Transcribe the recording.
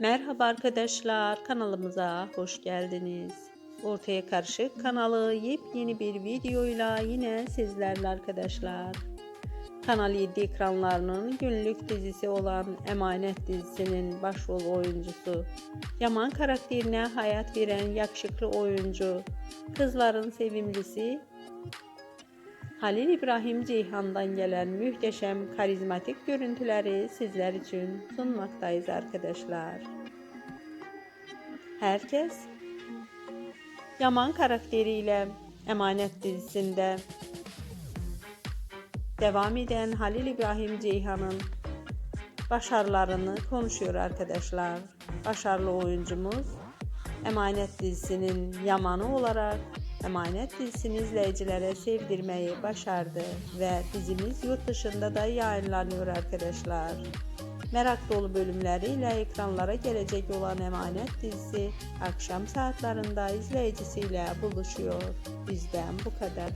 Merhaba arkadaşlar, kanalımıza hoş geldiniz. Ortaya Karışık kanalı yepyeni bir videoyla yine sizlerle arkadaşlar. Kanal 7 ekranlarının günlük dizisi olan Emanet dizisinin başrol oyuncusu, Yaman karakterine hayat veren yakışıklı oyuncu, kızların sevimlisi Halil İbrahim Ceyhan'dan gelen muhteşem karizmatik görüntüleri sizler için sunmaktayız arkadaşlar. Herkes Yaman karakteriyle Emanet dizisinde devam eden Halil İbrahim Ceyhan'ın başarılarını konuşuyor arkadaşlar. Başarılı oyuncumuz Emanet dizisinin Yaman'ı olarak Emanet dizisini izleyicilere sevdirmeyi başardı ve dizimiz yurt dışında da yayınlanıyor arkadaşlar. Merak dolu bölümleriyle ekranlara gelecek olan Emanet dizisi akşam saatlerinde izleyicisiyle buluşuyor. Bizden bu kadar.